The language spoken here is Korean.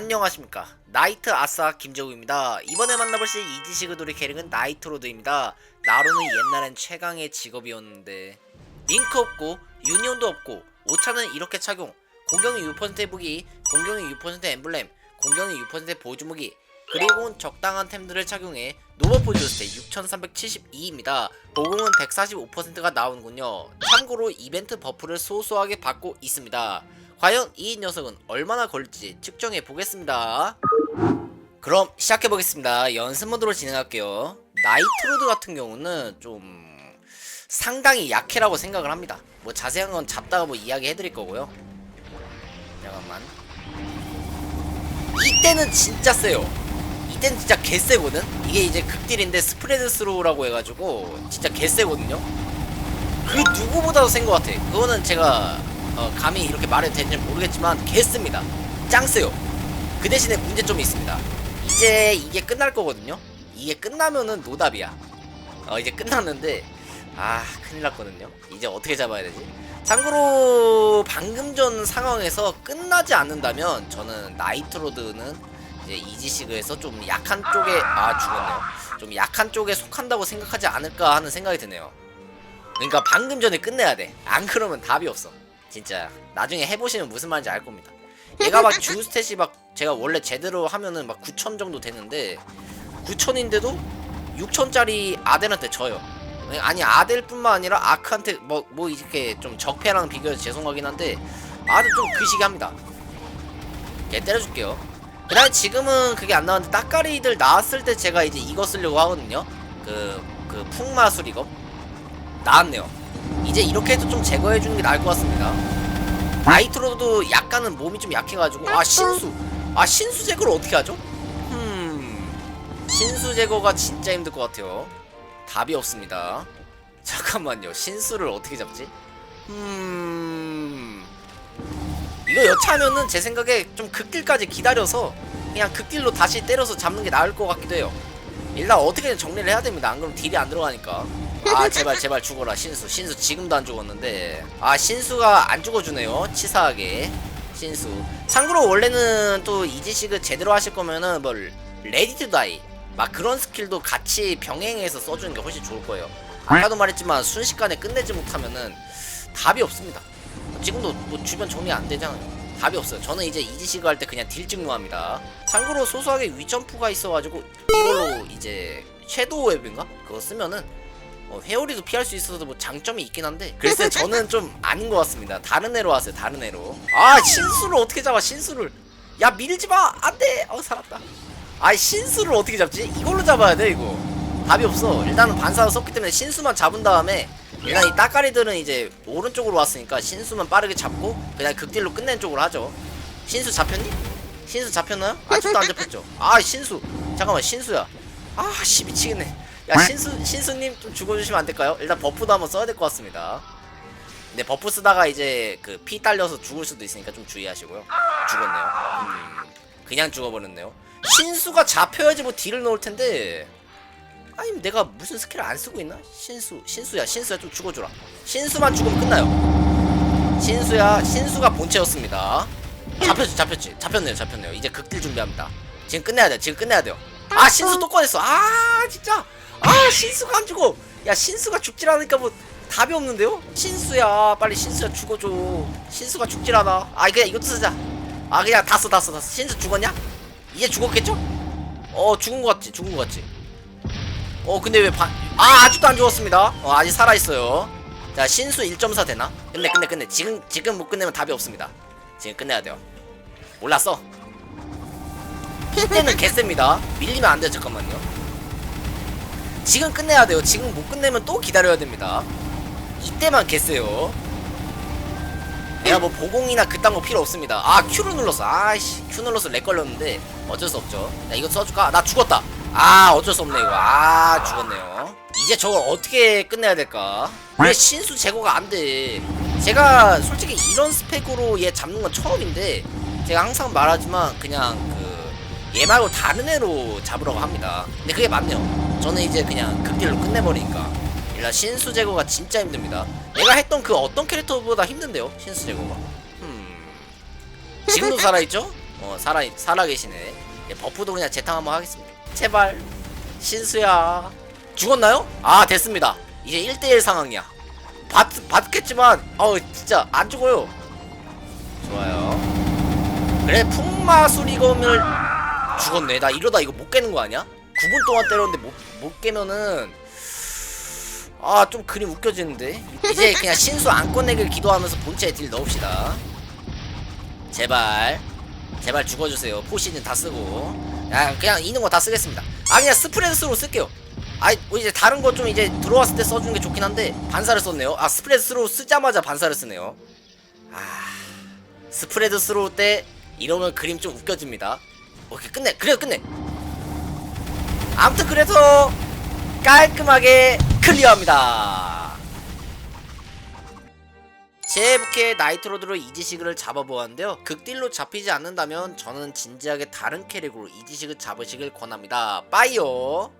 안녕하십니까. 나이트 아싸 김재우입니다. 이번에 만나보실 이지시그돌의 캐릭은 나이트로드입니다. 나로는 옛날엔 최강의 직업이었는데 링크 없고 유니온도 없고 오차는 이렇게 착용. 공격이 6%의 무기 공격이 6%의 엠블렘 공격이 6%의 보조 무기 그리고 적당한 템들을 착용해 노버포 줬을 때 6372입니다. 보공은 145%가 나오는군요. 참고로 이벤트 버프를 소소하게 받고 있습니다 과연 이 녀석은 얼마나 걸릴지 측정해 보겠습니다. 그럼 시작해 보겠습니다. 연습 모드로 진행할게요. 나이트로드 같은 경우는 좀 상당히 약해라고 생각을 합니다. 뭐 자세한 건 잡다가 뭐 이야기해 드릴 거고요. 잠깐만. 이때는 진짜 세요. 이때는 진짜 개세거든. 이게 이제 극딜인데 스프레드 스로우라고 해가지고 진짜 개세거든요. 그 누구보다도 센 것 같아. 그거는 제가 어, 감히 이렇게 말해도 되는지 모르겠지만 개씁니다. 짱 세요. 그 대신에 문제점이 있습니다. 이제 이게 끝날 거거든요. 이게 끝나면은 노답이야. 어 이제 끝났는데 아 큰일 났거든요. 이제 어떻게 잡아야 되지? 참고로 방금 전 상황에서 끝나지 않는다면 저는 나이트로드는 이제 이지시그에서 좀 약한 쪽에 아 죽었네요. 좀 약한 쪽에 속한다고 생각하지 않을까 하는 생각이 드네요. 그러니까 방금 전에 끝내야 돼. 안 그러면 답이 없어. 진짜 나중에 해보시면 무슨 말인지 알 겁니다. 얘가 막 주스탯이 막 제가 원래 제대로 하면은 막 9천 정도 되는데 9천인데도 6천짜리 아델한테 져요. 아니 아델뿐만 아니라 아크한테 뭐뭐 이렇게 좀 적폐랑 비교해서 죄송하긴 한데 아들 좀 그시기합니다. 걔 때려줄게요. 그다음에 지금은 그게 안 나왔는데 따까리들 나왔을 때 제가 이제 이거 쓰려고 하거든요. 그 그 풍마술 이거 나왔네요. 이제 이렇게 해도 좀 제거해주는 게 나을 것 같습니다. 나이트로도 약간은 몸이 좀 약해가지고 아 신수 아 신수 제거를 어떻게 하죠? 음 신수 제거가 진짜 힘들 것 같아요. 답이 없습니다. 잠깐만요 신수를 어떻게 잡지? 음 이거 여차하면은 제 생각에 좀 극딜까지 기다려서 그냥 극딜로 다시 때려서 잡는 게 나을 것 같기도 해요. 일단 어떻게든 정리를 해야 됩니다. 안 그러면 딜이 안 들어가니까. 아 제발 제발 죽어라 신수. 신수 지금도 안 죽었는데. 아 신수가 안 죽어주네요. 치사하게. 신수. 참고로 원래는 또 이지식을 제대로 하실 거면은 뭐 레디 투 다이. 막 그런 스킬도 같이 병행해서 써주는 게 훨씬 좋을 거예요. 아까도 말했지만 순식간에 끝내지 못하면은 답이 없습니다. 지금도 뭐 주변 정리 안 되잖아요 답이 없어요. 저는 이제 이지식을 할때 그냥 딜 증료합니다. 참고로 소소하게 위점프가 있어가지고 이걸로 이제 섀도우 웹인가? 그거 쓰면은 어, 회오리도 피할 수 있어서 뭐 장점이 있긴 한데 글쎄 저는 좀 아닌 것 같습니다. 다른 애로 왔어요 다른 애로. 아 신수를 어떻게 잡아 신수를? 야 밀지 마! 안돼! 어 살았다. 아 신수를 어떻게 잡지? 이걸로 잡아야 돼 이거. 답이 없어. 일단은 반사로 썼기 때문에 신수만 잡은 다음에 일단 이 따까리들은 이제 오른쪽으로 왔으니까 신수만 빠르게 잡고 그냥 극딜로 끝낸 쪽으로 하죠 신수 잡혔니? 신수 잡혔나요? 아직도 안 잡혔죠 아 신수 잠깐만 신수야 아씨 미치겠네 야 신수 신수님 좀 죽어주시면 안 될까요? 일단 버프도 한번 써야 될 것 같습니다. 근데 버프 쓰다가 이제 그 피 딸려서 죽을 수도 있으니까 좀 주의하시고요. 죽었네요. 음, 그냥 죽어버렸네요. 신수가 잡혀야지 뭐 딜을 넣을 텐데. 아니 내가 무슨 스킬을 안 쓰고 있나? 신수 신수야 신수야 좀 죽어줘라. 신수만 죽으면 끝나요. 신수야 신수가 본체였습니다. 잡혔지 잡혔지 잡혔네요 잡혔네요. 이제 극딜 준비합니다. 지금 끝내야 돼 지금 끝내야 돼요. 아 신수 또 꺼냈어. 아 진짜. 아 신수가 안 죽어 야 신수가 죽질 않으니까 뭐 답이 없는데요? 신수야 빨리 신수야 죽어줘 신수가 죽질 않아 아 그냥 이것도 쓰자 아 그냥 다 써 다 써 다써 신수 죽었냐? 이제 죽었겠죠? 어 죽은 거 같지 죽은 거 같지 어 근데 왜 반.. 아 아직도 안 죽었습니다 어 아직 살아있어요 자 신수 1.4 되나? 끝내 끝내 끝내 지금 지금 못 끝내면 답이 없습니다 지금 끝내야 돼요 몰랐어 이때는 개셉니다 밀리면 안 돼요 잠깐만요 지금 끝내야 돼요. 지금 못 끝내면 또 기다려야 됩니다. 이때만 개쎄요. 내가 뭐 보공이나 그딴 거 필요 없습니다. 아 Q를 눌렀어. 아이씨 Q 눌러서 렉 걸렸는데 어쩔 수 없죠. 야 이거 써줄까? 나 죽었다. 아 어쩔 수 없네 이거. 아 죽었네요. 이제 저걸 어떻게 끝내야 될까? 왜 신수 제거가 안 돼? 제가 솔직히 이런 스펙으로 얘 잡는 건 처음인데 제가 항상 말하지만 그냥 그 얘 말고 다른 애로 잡으라고 합니다. 근데 그게 맞네요. 저는 이제 그냥 극딜로 끝내버리니까. 일단 신수 제거가 진짜 힘듭니다. 내가 했던 그 어떤 캐릭터보다 힘든데요? 신수 제거가. 음. 지금도 살아있죠? 어 살아 살아 계시네 예, 버프도 그냥 재탕 한번 하겠습니다 제발. 신수야. 죽었나요? 아 됐습니다. 이제 1대1 상황이야. 받, 받겠지만 어우 진짜 안 죽어요. 좋아요. 그래 풍마수리검을 죽었네. 나 이러다 이거 못 깨는 거 아니야? 9분 동안 때렸는데 못, 못 깨면은 아 좀 그림 웃겨지는데? 이제 그냥 신수 안 꺼내길 기도하면서 본체에 딜 넣읍시다. 제발. 제발 죽어주세요. 포시즌 다 쓰고 야 그냥 있는 거 다 쓰겠습니다. 아 그냥 스프레드스로 쓸게요. 아이 뭐 이제 다른 거 좀 이제 들어왔을 때 써주는 게 좋긴 한데 반사를 썼네요. 아 스프레드스로 쓰자마자 반사를 쓰네요. 아 스프레드스로 때 이러면 그림 좀 웃겨집니다. 오케이 끝내. 그래 끝내. 아무튼 그래서 깔끔하게 클리어합니다 제 부캐 나이트로드로 이지식을 잡아보았는데요. 극딜로 잡히지 않는다면 저는 진지하게 다른 캐릭으로 이지식을 잡으시길 권합니다. 빠이요